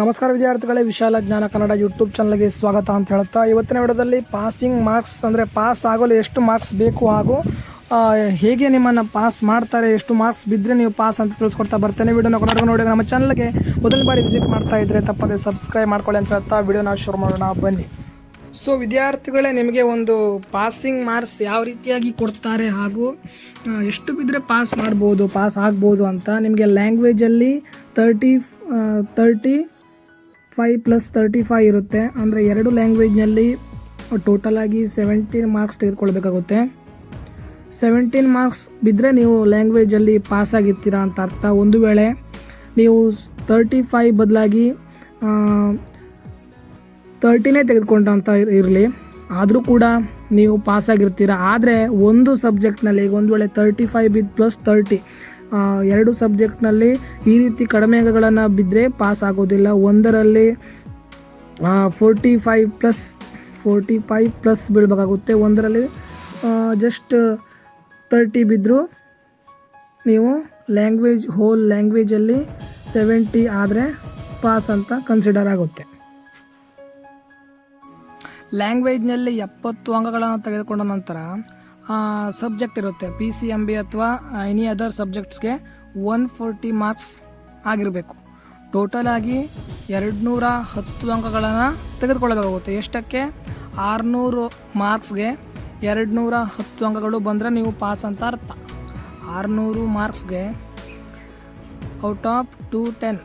ನಮಸ್ಕಾರ ವಿದ್ಯಾರ್ಥಿಗಳೇ, ವಿಶಾಲ ಜ್ಞಾನ ಕನ್ನಡ ಯೂಟ್ಯೂಬ್ ಚಾನಲ್ಗೆ ಸ್ವಾಗತ ಅಂತ ಹೇಳ್ತಾ ಇವತ್ತಿನ ವಿಡಿಯೋದಲ್ಲಿ ಪಾಸಿಂಗ್ ಮಾರ್ಕ್ಸ್ ಅಂದರೆ ಪಾಸ್ ಆಗಲು ಎಷ್ಟು ಮಾರ್ಕ್ಸ್ ಬೇಕು ಹಾಗೂ ಹೇಗೆ ನಿಮ್ಮನ್ನು ಪಾಸ್ ಮಾಡ್ತಾರೆ, ಎಷ್ಟು ಮಾರ್ಕ್ಸ್ ಬಿದ್ದರೆ ನೀವು ಪಾಸ್ ಅಂತ ತಿಳಿಸ್ಕೊಡ್ತಾ ಬರ್ತೇನೆ. ವಿಡಿಯೋನ ಕೊನೆವರೆಗೂ ನೋಡಿ, ನಮ್ಮ ಚಾನಲ್ಗೆ ಮೊದಲ ಬಾರಿ ವಿಸಿಟ್ ಮಾಡ್ತಾ ಇದ್ದರೆ ತಪ್ಪದೆ ಸಬ್ಸ್ಕ್ರೈಬ್ ಮಾಡ್ಕೊಳ್ಳಿ ಅಂತ ಹೇಳ್ತಾ ವಿಡಿಯೋನ ಶುರು ಮಾಡೋಣ, ಬನ್ನಿ. ಸೊ ವಿದ್ಯಾರ್ಥಿಗಳೇ, ನಿಮಗೆ ಒಂದು ಪಾಸಿಂಗ್ ಮಾರ್ಕ್ಸ್ ಯಾವ ರೀತಿಯಾಗಿ ಕೊಡ್ತಾರೆ ಹಾಗೂ ಎಷ್ಟು ಬಿದ್ದರೆ ಪಾಸ್ ಮಾಡ್ಬೋದು, ಪಾಸ್ ಆಗ್ಬೋದು ಅಂತ ನಿಮಗೆ ಲ್ಯಾಂಗ್ವೇಜಲ್ಲಿ thirty thirty five plus thirty five ಇರುತ್ತೆ. ಅಂದರೆ ಎರಡು ಲ್ಯಾಂಗ್ವೇಜ್ನಲ್ಲಿ ಟೋಟಲ್ ಆಗಿ ಸೆವೆಂಟೀನ್ ಮಾರ್ಕ್ಸ್ ತೆಗೆದುಕೊಳ್ಬೇಕಾಗುತ್ತೆ. ಸೆವೆಂಟೀನ್ ಮಾರ್ಕ್ಸ್ ಬಿದ್ದರೆ ನೀವು ಲ್ಯಾಂಗ್ವೇಜಲ್ಲಿ ಪಾಸ್ ಆಗಿರ್ತೀರಾ ಅಂತ ಅರ್ಥ. ಒಂದು ವೇಳೆ ನೀವು ತರ್ಟಿ ಫೈವ್ ಬದಲಾಗಿ ತರ್ಟಿನೇ ತೆಗೆದುಕೊಂಡ ಅಂತ ಇರಲಿ. ಆದರೂ ಕೂಡ ನೀವು ಪಾಸ್ ಆಗಿರ್ತೀರ. ಆದರೆ ಒಂದು ಸಬ್ಜೆಕ್ಟ್ನಲ್ಲಿ ಈಗ ಒಂದು ವೇಳೆ ತರ್ಟಿ ಫೈವ್ ಬಿದ್ದು ಪ್ಲಸ್ ತರ್ಟಿ ಎರಡು ಸಬ್ಜೆಕ್ಟ್ನಲ್ಲಿ ಈ ರೀತಿ ಕಡಿಮೆ ಅಂಕಗಳನ್ನು ಬಿದ್ದರೆ ಪಾಸ್ ಆಗೋದಿಲ್ಲ. ಒಂದರಲ್ಲಿ forty five plus forty five plus ಬೀಳಬೇಕಾಗುತ್ತೆ. ಒಂದರಲ್ಲಿ ಜಸ್ಟ್ ತರ್ಟಿ ಬಿದ್ದರೂ ನೀವು ಲ್ಯಾಂಗ್ವೇಜ್ ಹೋಲ್ ಲ್ಯಾಂಗ್ವೇಜಲ್ಲಿ ಸೆವೆಂಟಿ ಆದರೆ ಪಾಸ್ ಅಂತ ಕನ್ಸಿಡರ್ ಆಗುತ್ತೆ. ಲ್ಯಾಂಗ್ವೇಜ್ನಲ್ಲಿ ಎಪ್ಪತ್ತು ಅಂಕಗಳನ್ನು ತೆಗೆದುಕೊಂಡ ನಂತರ ಸಬ್ಜೆಕ್ಟ್ ಇರುತ್ತೆ. ಪಿ ಸಿ ಎಂ ಬಿ ಅಥವಾ ಎನಿ ಅದರ್ ಸಬ್ಜೆಕ್ಟ್ಸ್ಗೆ ಒನ್ ಫೋರ್ಟಿ ಮಾರ್ಕ್ಸ್ ಆಗಿರಬೇಕು. ಟೋಟಲ್ ಆಗಿ ಎರಡು ನೂರ ಹತ್ತು ಅಂಕಗಳನ್ನು ತೆಗೆದುಕೊಳ್ಳಬೇಕಾಗುತ್ತೆ. ಎಷ್ಟಕ್ಕೆ? ಆರುನೂರು ಮಾರ್ಕ್ಸ್ಗೆ ಎರಡುನೂರ ಹತ್ತು ಅಂಕಗಳು ಬಂದರೆ ನೀವು ಪಾಸ್ ಅಂತ ಅರ್ಥ. ಆರುನೂರು ಮಾರ್ಕ್ಸ್ಗೆ ಔಟ್ ಆಫ್ ಟು ಟೆನ್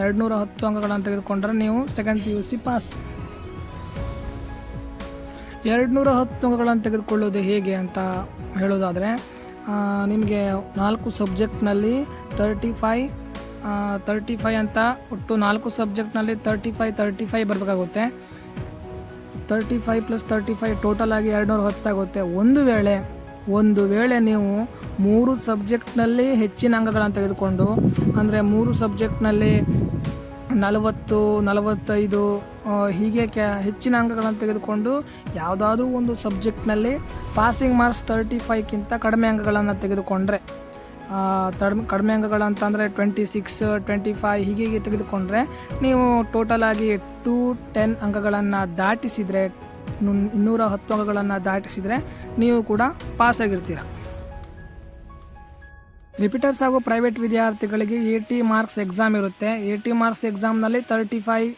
ಎರಡು ನೂರ ಹತ್ತು ಅಂಕಗಳನ್ನು ತೆಗೆದುಕೊಂಡ್ರೆ ನೀವು second P U C pass ಎರಡು ನೂರ ಹತ್ತು ಅಂಕಗಳನ್ನು ತೆಗೆದುಕೊಳ್ಳೋದು ಹೇಗೆ ಅಂತ ಹೇಳೋದಾದರೆ ನಿಮಗೆ ನಾಲ್ಕು ಸಬ್ಜೆಕ್ಟ್ನಲ್ಲಿ ತರ್ಟಿ ಫೈ ತರ್ಟಿ ಫೈ ಅಂತ ಒಟ್ಟು ನಾಲ್ಕು ಸಬ್ಜೆಕ್ಟ್ನಲ್ಲಿ ತರ್ಟಿ ಫೈ ತರ್ಟಿ ಫೈ ಬರಬೇಕಾಗುತ್ತೆ. Thirty five plus thirty five total ಆಗಿ ಎರಡು ನೂರ ಹತ್ತಾಗುತ್ತೆ ಒಂದು ವೇಳೆ ಒಂದು ವೇಳೆ ನೀವು ಮೂರು ಸಬ್ಜೆಕ್ಟ್ನಲ್ಲಿ ಹೆಚ್ಚಿನ ಅಂಕಗಳನ್ನು ತೆಗೆದುಕೊಂಡು, ಅಂದರೆ ಮೂರು ಸಬ್ಜೆಕ್ಟ್ನಲ್ಲಿ ನಲವತ್ತು, ನಲವತ್ತೈದು ಹೀಗೆ ಕ್ಯಾ, ಹೆಚ್ಚಿನ ಅಂಕಗಳನ್ನು ತೆಗೆದುಕೊಂಡು ಯಾವುದಾದ್ರೂ ಒಂದು ಸಬ್ಜೆಕ್ಟ್ನಲ್ಲಿ ಪಾಸಿಂಗ್ ಮಾರ್ಕ್ಸ್ ತರ್ಟಿ ಫೈವ್ಗಿಂತ ಕಡಿಮೆ ಅಂಕಗಳನ್ನು ತೆಗೆದುಕೊಂಡ್ರೆ ತಡ್, ಕಡಿಮೆ ಅಂಕಗಳಂತಂದರೆ ಟ್ವೆಂಟಿ ಸಿಕ್ಸ್, ಟ್ವೆಂಟಿ ಫೈವ್ ಹೀಗೆ ತೆಗೆದುಕೊಂಡ್ರೆ ನೀವು ಟೋಟಲಾಗಿ ಟು ಟೆನ್ ಅಂಕಗಳನ್ನು ದಾಟಿಸಿದರೆ ಇನ್ನೂರ ಹತ್ತು ಅಂಕಗಳನ್ನು ದಾಟಿಸಿದರೆ ನೀವು ಕೂಡ ಪಾಸ್ ಆಗಿರ್ತೀರ ರಿಪೀಟರ್ಸ್ ಹಾಗೂ ಪ್ರೈವೇಟ್ ವಿದ್ಯಾರ್ಥಿಗಳಿಗೆ ಎ ಟಿ ಮಾರ್ಕ್ಸ್ ಎಕ್ಸಾಮ್ ಇರುತ್ತೆ. ಎ ಟಿ ಮಾರ್ಕ್ಸ್ ಎಕ್ಸಾಮ್ನಲ್ಲಿ ತರ್ಟಿ ಫೈವ್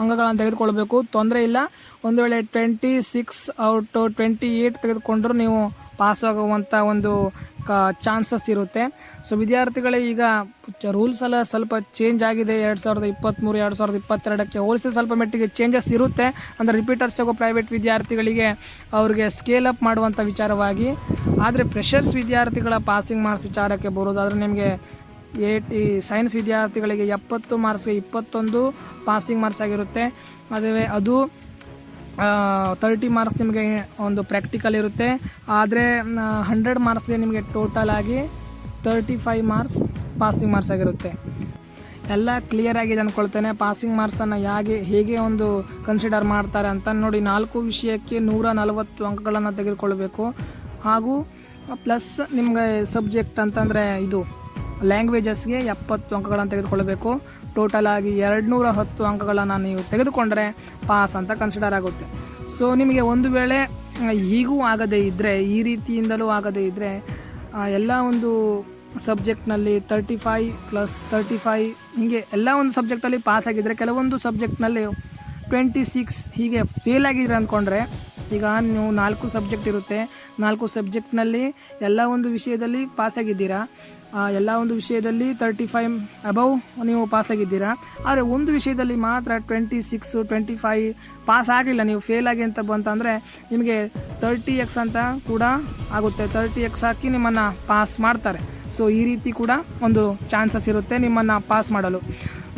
ಅಂಗಗಳನ್ನು ತೆಗೆದುಕೊಳ್ಬೇಕು. ತೊಂದರೆ ಇಲ್ಲ. ಒಂದು ವೇಳೆ twenty six out twenty eight ತೆಗೆದುಕೊಂಡ್ರೂ ನೀವು ಪಾಸ್ ಆಗುವಂಥ ಒಂದು ಕ ಚಾನ್ಸಸ್ ಇರುತ್ತೆ. ಸೊ ವಿದ್ಯಾರ್ಥಿಗಳೇ ಈಗ ರೂಲ್ಸ್ ಎಲ್ಲ ಸ್ವಲ್ಪ ಚೇಂಜ್ ಆಗಿದೆ. ಎರಡು ಸಾವಿರದ ಇಪ್ಪತ್ತ್ಮೂರು ಎರಡು ಸಾವಿರದ ಇಪ್ಪತ್ತೆರಡಕ್ಕೆ ಹೋಲಿಸಿದ್ರೆ ಸ್ವಲ್ಪ ಮಟ್ಟಿಗೆ ಚೇಂಜಸ್ ಇರುತ್ತೆ. ಅಂದರೆ ರಿಪೀಟರ್ಸ್ ಹಾಗೂ ಪ್ರೈವೇಟ್ ವಿದ್ಯಾರ್ಥಿಗಳಿಗೆ ಅವ್ರಿಗೆ ಸ್ಕೇಲ್ ಅಪ್ ಮಾಡುವಂಥ ವಿಚಾರವಾಗಿ. ಆದರೆ ಫ್ರೆಷರ್ಸ್ ವಿದ್ಯಾರ್ಥಿಗಳ ಪಾಸಿಂಗ್ ಮಾರ್ಕ್ಸ್ ವಿಚಾರಕ್ಕೆ ಬರೋದಾದರೆ ನಿಮಗೆ ಏಟಿ ಸೈನ್ಸ್ ವಿದ್ಯಾರ್ಥಿಗಳಿಗೆ ಎಪ್ಪತ್ತು ಮಾರ್ಕ್ಸ್ಗೆ ಇಪ್ಪತ್ತೊಂದು ಪಾಸಿಂಗ್ ಮಾರ್ಕ್ಸ್ ಆಗಿರುತ್ತೆ. ಅದೇ ಅದು ತರ್ಟಿ ಮಾರ್ಕ್ಸ್ ನಿಮಗೆ ಒಂದು ಪ್ರಾಕ್ಟಿಕಲ್ ಇರುತ್ತೆ. ಆದರೆ ಹಂಡ್ರೆಡ್ ಮಾರ್ಕ್ಸ್ಗೆ ನಿಮಗೆ ಟೋಟಲ್ ಆಗಿ thirty five marks passing marks ಆಗಿರುತ್ತೆ. ಎಲ್ಲ ಕ್ಲಿಯರ್ ಆಗಿದೆ ಅಂದ್ಕೊಳ್ತೇನೆ ಪಾಸಿಂಗ್ ಮಾರ್ಕ್ಸನ್ನು ಹೇಗೆ ಹೇಗೆ ಒಂದು ಕನ್ಸಿಡರ್ ಮಾಡ್ತಾರೆ ಅಂತ ನೋಡಿ ನಾಲ್ಕು ವಿಷಯಕ್ಕೆ ನೂರ ನಲವತ್ತು ಅಂಕಗಳನ್ನು ತೆಗೆದುಕೊಳ್ಬೇಕು. ಹಾಗೂ ಪ್ಲಸ್ ನಿಮಗೆ ಸಬ್ಜೆಕ್ಟ್ ಅಂತಂದರೆ ಇದು ಲ್ಯಾಂಗ್ವೇಜಸ್ಗೆ ಎಪ್ಪತ್ತು ಅಂಕಗಳನ್ನು ತೆಗೆದುಕೊಳ್ಬೇಕು. ಟೋಟಲ್ ಆಗಿ ಎರಡು ನೂರ ಹತ್ತು ಅಂಕಗಳನ್ನು ನೀವು ತೆಗೆದುಕೊಂಡ್ರೆ ಪಾಸ್ ಅಂತ ಕನ್ಸಿಡರ್ ಆಗುತ್ತೆ. ಸೊ ನಿಮಗೆ ಒಂದು ವೇಳೆ ಹೀಗೂ ಆಗದೇ ಇದ್ದರೆ ಈ ರೀತಿಯಿಂದಲೂ ಆಗದೇ ಇದ್ದರೆ ಎಲ್ಲ ಒಂದು ಸಬ್ಜೆಕ್ಟ್ನಲ್ಲಿ thirty five plus thirty five ಹೀಗೆ ಎಲ್ಲ ಒಂದು ಸಬ್ಜೆಕ್ಟಲ್ಲಿ ಪಾಸ್ ಆಗಿದ್ದರೆ ಕೆಲವೊಂದು ಸಬ್ಜೆಕ್ಟ್ನಲ್ಲಿ ಟ್ವೆಂಟಿ ಸಿಕ್ಸ್ ಹೀಗೆ ಫೇಲ್ ಆಗಿದ್ರೆ ಅಂದ್ಕೊಂಡ್ರೆ ಈಗ ನೀವು ನಾಲ್ಕು ಸಬ್ಜೆಕ್ಟ್ ಇರುತ್ತೆ. ನಾಲ್ಕು ಸಬ್ಜೆಕ್ಟ್ನಲ್ಲಿ ಎಲ್ಲ ಒಂದು ವಿಷಯದಲ್ಲಿ ಪಾಸ್ ಆಗಿದ್ದೀರಾ? ಎಲ್ಲ ಒಂದು ವಿಷಯದಲ್ಲಿ ತರ್ಟಿ ಫೈವ್ ಅಬವ್ ನೀವು ಪಾಸ್ ಆಗಿದ್ದೀರಾ. ಆದರೆ ಒಂದು ವಿಷಯದಲ್ಲಿ ಮಾತ್ರ twenty six twenty five pass ಆಗಲಿಲ್ಲ. ನೀವು ಫೇಲ್ ಆಗಿ ಅಂತ ಬಂತಂದರೆ ನಿಮಗೆ ತರ್ಟಿ ಎಕ್ಸ್ ಅಂತ ಕೂಡ ಆಗುತ್ತೆ. ತರ್ಟಿ ಎಕ್ಸ್ ಹಾಕಿ ನಿಮ್ಮನ್ನು ಪಾಸ್ ಮಾಡ್ತಾರೆ. ಸೊ ಈ ರೀತಿ ಕೂಡ ಒಂದು ಚಾನ್ಸಸ್ ಇರುತ್ತೆ ನಿಮ್ಮನ್ನು ಪಾಸ್ ಮಾಡಲು.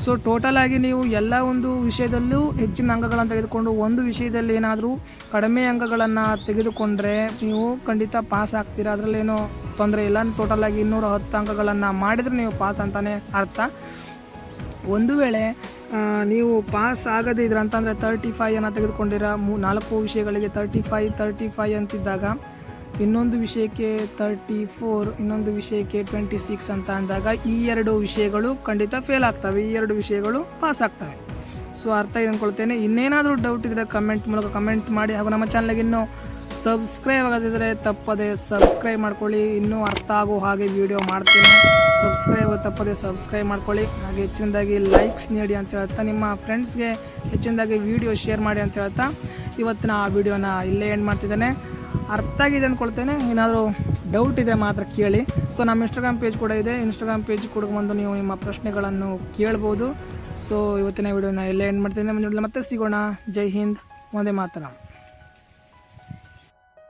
ಸೊ ಟೋಟಲ್ ಆಗಿ ನೀವು ಎಲ್ಲ ಒಂದು ವಿಷಯದಲ್ಲೂ ಹೆಚ್ಚಿನ ಅಂಕಗಳನ್ನು ತೆಗೆದುಕೊಂಡು ಒಂದು ವಿಷಯದಲ್ಲಿ ಏನಾದರೂ ಕಡಿಮೆ ಅಂಕಗಳನ್ನು ತೆಗೆದುಕೊಂಡ್ರೆ ನೀವು ಖಂಡಿತ ಪಾಸ್ ಆಗ್ತೀರಾ? ಅದರಲ್ಲೇನು ತೊಂದರೆ ಇಲ್ಲ. ಟೋಟಲ್ ಆಗಿ ಇನ್ನೂರ ಹತ್ತು ಅಂಕಗಳನ್ನು ಮಾಡಿದರೆ ನೀವು ಪಾಸ್ ಅಂತಲೇ ಅರ್ಥ. ಒಂದು ವೇಳೆ ನೀವು ಪಾಸ್ ಆಗದೇ ಇದ್ರೆ ಅಂತಂದರೆ ತರ್ಟಿ ಫೈವ್ ಅನ್ನು ತೆಗೆದುಕೊಂಡಿರ. ಮೂ, ನಾಲ್ಕು ವಿಷಯಗಳಿಗೆ ತರ್ಟಿ ಫೈವ್ ತರ್ಟಿ ಫೈವ್ ಅಂತಿದ್ದಾಗ, ಇನ್ನೊಂದು ವಿಷಯಕ್ಕೆ ತರ್ಟಿ ಫೋರ್ ಇನ್ನೊಂದು ವಿಷಯಕ್ಕೆ ಟ್ವೆಂಟಿ ಸಿಕ್ಸ್ ಅಂತ ಅಂದಾಗ ಈ ಎರಡು ವಿಷಯಗಳು ಖಂಡಿತ ಫೇಲ್ ಆಗ್ತವೆ. ಈ ಎರಡು ವಿಷಯಗಳು ಪಾಸ್ ಆಗ್ತವೆ. ಸೊ ಅರ್ಥ ಅಂದ್ಕೊಳ್ತೇನೆ ಇನ್ನೇನಾದರೂ ಡೌಟ್ ಇದ್ದರೆ ಕಮೆಂಟ್ ಮೂಲಕ ಕಮೆಂಟ್ ಮಾಡಿ ಹಾಗೂ ನಮ್ಮ ಚಾನಲ್ಗೆ ಇನ್ನೂ ಸಬ್ಸ್ಕ್ರೈಬ್ ಆಗದಿದ್ದರೆ ತಪ್ಪದೆ ಸಬ್ಸ್ಕ್ರೈಬ್ ಮಾಡ್ಕೊಳ್ಳಿ. ಇನ್ನೂ ಅರ್ಥ ಆಗೋ ಹಾಗೆ ವಿಡಿಯೋ ಮಾಡ್ತೀನಿ. ಸಬ್ಸ್ಕ್ರೈಬ್ ತಪ್ಪದೆ ಸಬ್ಸ್ಕ್ರೈಬ್ ಮಾಡ್ಕೊಳ್ಳಿ. ಹಾಗೆ ಹೆಚ್ಚಿನದಾಗಿ ಲೈಕ್ಸ್ ನೀಡಿ ಅಂತ ಹೇಳ್ತಾ, ನಿಮ್ಮ ಫ್ರೆಂಡ್ಸ್ಗೆ ಹೆಚ್ಚಿನದಾಗಿ ವಿಡಿಯೋ ಶೇರ್ ಮಾಡಿ ಅಂತ ಹೇಳ್ತಾ, ಇವತ್ತಿನ ಆ ವಿಡಿಯೋನ ಇಲ್ಲೇ ಎಂಡ್ ಮಾಡ್ತಿದ್ದೇನೆ. ಅರ್ಥ ಆಗಿದೆ ಅಂದ್ಕೊಳ್ತೇನೆ ಏನಾದರೂ ಡೌಟ್ ಇದೆ ಮಾತ್ರ ಕೇಳಿ. ಸೊ ನಮ್ಮ ಇನ್ಸ್ಟಾಗ್ರಾಮ್ ಪೇಜ್ ಕೂಡ ಇದೆ. ಇನ್ಸ್ಟಾಗ್ರಾಮ್ ಪೇಜ್ ಕೂಡ ಬಂದು ನೀವು ನಿಮ್ಮ ಪ್ರಶ್ನೆಗಳನ್ನು ಕೇಳ್ಬೋದು. ಸೊ ಇವತ್ತಿನ ವಿಡಿಯೋನ ಇಲ್ಲೇ ಎಂಡ್ ಮಾಡ್ತೀನಿ ಮತ್ತೆ ಸಿಗೋಣ. ಜೈ ಹಿಂದ್. ಒಂದೇ ಮಾತರಂ.